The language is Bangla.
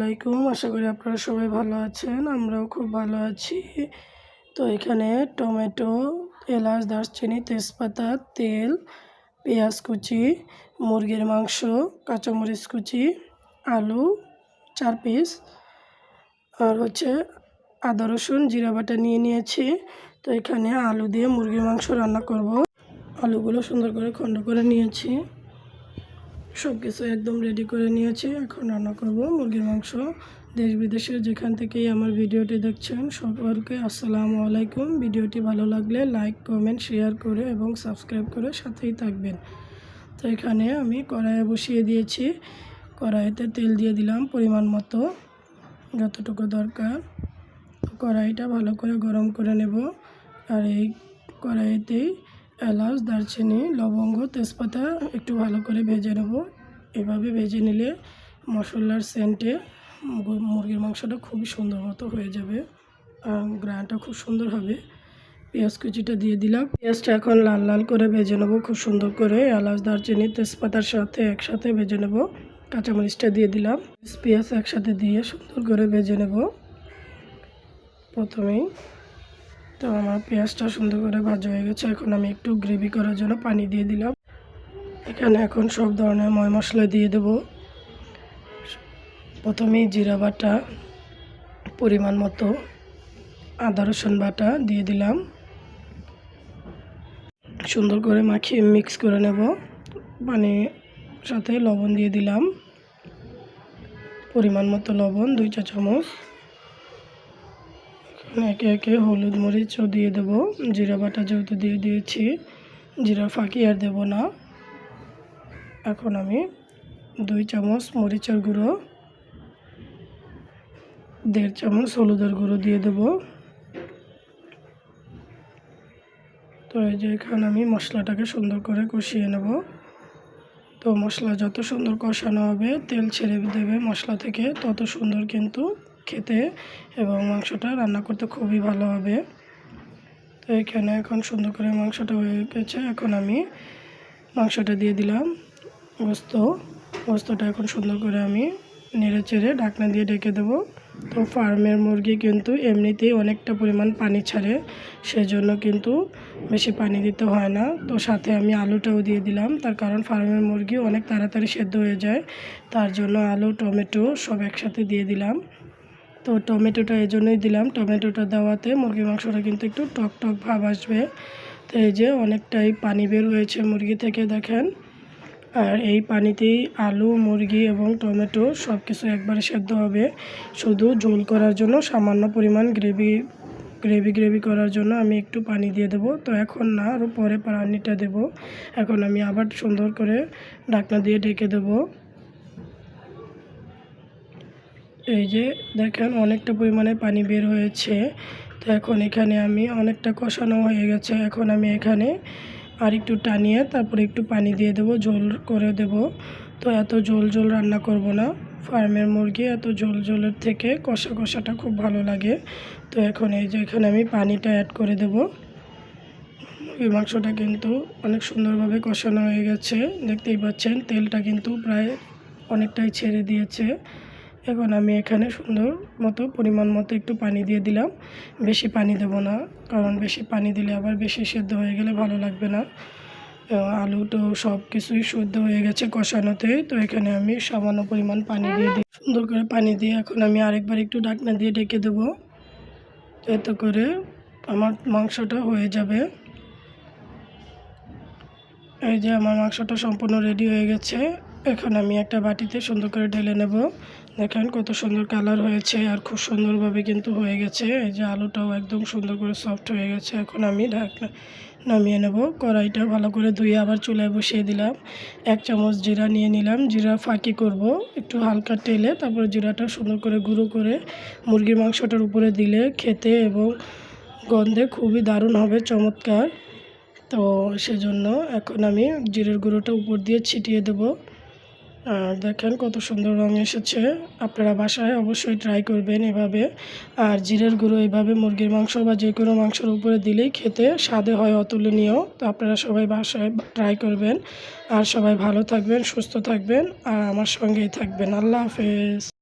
আলাইকুম। আশা করি আপনারা সবাই ভালো আছেন, আমরাও খুব ভালো আছি। তো এখানে টমেটো, এলাচ, দারচিনি, তেজপাতা, তেল, পেঁয়াজ কুচি, মুরগির মাংস, কাঁচামরিচ কুচি, আলু চার পিস, আর হচ্ছে আদা, রসুন, জিরা বাটা নিয়ে নিয়েছি। তো এখানে আলু দিয়ে মুরগির মাংস রান্না করব। আলুগুলো সুন্দর করে খণ্ড করে নিয়েছি। সব কিছু একদম রেডি করে নিয়েছি। এখন রান্না করব মুরগির মাংস। দেশ বিদেশের যেখান থেকেই আমার ভিডিওটি দেখছেন, সকলকে আসসালামু আলাইকুম। ভিডিওটি ভালো লাগলে লাইক কমেন্ট শেয়ার করে এবং সাবস্ক্রাইব করে সাথেই থাকবেন। তো এখানে আমি কড়াইয়ে বসিয়ে দিয়েছি। কড়াইতে তেল দিয়ে দিলাম পরিমাণ মতো, যতটুকু দরকার। কড়াইটা ভালো করে গরম করে নেব। আর এই কড়াইতেই এলাচ, দারচিনি, লবঙ্গ, তেজপাতা একটু ভালো করে ভেজে নেব। এভাবে ভেজে নিলে মশলার সেন্টে মুরগির মাংসটা খুবই সুন্দর মতো হয়ে যাবে আর গ্রানটা খুব সুন্দর হবে। পেঁয়াজ কুচিটা দিয়ে দিলাম। পেঁয়াজটা এখন লাল লাল করে ভেজে নেব, খুব সুন্দর করে। এলাচ, দারচিনি, তেজপাতার সাথে একসাথে ভেজে নেব। কাঁচামরিচটা দিয়ে দিলাম। পেঁয়াজ একসাথে দিয়ে সুন্দর করে ভেজে নেব। প্রথমেই তো আমার পেঁয়াজটা সুন্দর করে ভাজা হয়ে গেছে। এখন আমি একটু গ্রেভি করার জন্য পানি দিয়ে দিলাম। এখানে এখন সব ধরনের ময় মশলা দিয়ে দেব। প্রথমেই জিরা বাটা, পরিমাণ মতো আদা রসুন বাটা দিয়ে দিলাম। সুন্দর করে মাখিয়ে মিক্স করে নেব। পানি সাথে লবণ দিয়ে দিলাম। পরিমাণ মতো লবণ, দুই চা চামচ একে একে হলুদ মরিচও দিয়ে দেবো। জিরা বাটা যেহেতু দিয়ে দিয়েছি, জিরা ফাঁকি আর দেব না। এখন আমি দুই চামচ মরিচের গুঁড়ো, দেড় চামচ হলুদের গুঁড়ো দিয়ে দেব। তো এই যে এখানে আমি মশলাটাকে সুন্দর করে কষিয়ে নেব। তো মশলা যত সুন্দর কষানো হবে, তেল ছেড়ে দেবে মশলা থেকে, তত সুন্দর কিন্তু খেতে এবং মাংসটা রান্না করতে খুবই ভালো হবে। তো এখানে এখন সুন্দর করে মাংসটা হয়ে গেছে। এখন আমি মাংসটা দিয়ে দিলাম। গোস্ত গোস্তটা এখন সুন্দর করে আমি নেড়ে চেড়ে ঢাকনা দিয়ে ডেকে দেবো। তো ফার্মের মুরগি কিন্তু এমনিতেই অনেকটা পরিমাণ পানি ছাড়ে, সেজন্য কিন্তু বেশি পানি দিতে হয় না। তো সাথে আমি আলুটাও দিয়ে দিলাম। তার কারণ ফার্মের মুরগি অনেক তাড়াতাড়ি সেদ্ধ হয়ে যায়। তার জন্য আলু, টমেটো সব একসাথে দিয়ে দিলাম। তো টমেটোটা এই জন্যই দিলাম। টমেটোটা দেওয়াতে মুরগির মাংসটা কিন্তু একটু টক টক ভাব আসবে। তো এই যে অনেকটাই পানি বের হয়েছে মুরগি থেকে, দেখেন। আর এই পানিতেই আলু, মুরগি এবং টমেটো সব কিছু একবারে সেদ্ধ হবে। শুধু ঝোল করার জন্য, সামান্য পরিমাণ গ্রেভি গ্রেভি গ্রেভি করার জন্য আমি একটু পানি দিয়ে দেব। তো এখন না, আরও পরে পানিটা দেব। এখন আমি আবার সুন্দর করে ঢাকনা দিয়ে ঢেকে দেবো। এই যে দেখেন অনেকটা পরিমাণে পানি বের হয়েছে। তো এখন এখানে আমি অনেকটা কষানো হয়ে গেছে। এখন আমি এখানে আর একটু টানিয়ে তারপরে একটু পানি দিয়ে দেবো, ঝোল করে দেব। তো এত ঝোল ঝোল রান্না করব না। ফার্মের মুরগি এত ঝোল ঝোলের থেকে কষা কষাটা খুব ভালো লাগে। তো এখন এই যে এখানে আমি পানিটা অ্যাড করে দেব। এই মাংসটা কিন্তু অনেক সুন্দরভাবে কষানো হয়ে গেছে। দেখতেই পাচ্ছেন, তেলটা কিন্তু প্রায় অনেকটাই ছেড়ে দিয়েছে। এখন আমি এখানে সুন্দর মতো, পরিমাণ মতো একটু পানি দিয়ে দিলাম। বেশি পানি দেব না, কারণ বেশি পানি দিলে আবার বেশি সেদ্ধ হয়ে গেলে ভালো লাগবে না। আলু তো সব কিছুই শুদ্ধ হয়ে গেছে কষানোতে, তো এখানে আমি সামান্য পরিমাণ পানি দিয়ে দিই। সুন্দর করে পানি দিয়ে এখন আমি আরেকবার একটু ডাকনা দিয়ে ডেকে দেবো, এতে করে আমার মাংসটা হয়ে যাবে। এই যে আমার মাংসটা সম্পূর্ণ রেডি হয়ে গেছে। এখন আমি একটা বাটিতে সুন্দর করে ঢেলে নেব। দেখেন কত সুন্দর কালার হয়েছে আর খুব সুন্দরভাবে কিন্তু হয়ে গেছে। এই যে আলুটাও একদম সুন্দর করে সফট হয়ে গেছে। এখন আমি ঢাকনা নামিয়ে নেব। কড়াইটা ভালো করে ধুয়ে আবার চুলায় বসিয়ে দিলাম। এক চামচ জিরা নিয়ে নিলাম। জিরা ফাঁকি করব। একটু হালকা তেলে, তারপর জিরাটা সুন্দর করে গুঁড়ো করে মুরগির মাংসটার উপরে দিলে খেতে এবং গন্ধে খুবই দারুণ হবে, চমৎকার। তো সেজন্য এখন আমি জিরের গুঁড়োটা উপর দিয়ে ছিটিয়ে দেবো। আর দেখেন কত সুন্দর রং এসেছে। আপনারা বাসায় অবশ্যই ট্রাই করবেন এভাবে। আর জিরের গুঁড়ো এভাবে মুরগির মাংস বা যে কোনো মাংসের উপরে দিলেই খেতে স্বাদে হয় অতুলনীয়। তো আপনারা সবাই বাসায় ট্রাই করবেন। আর সবাই ভালো থাকবেন, সুস্থ থাকবেন। আর আমার সঙ্গেই থাকবেন। আল্লাহ হাফেজ।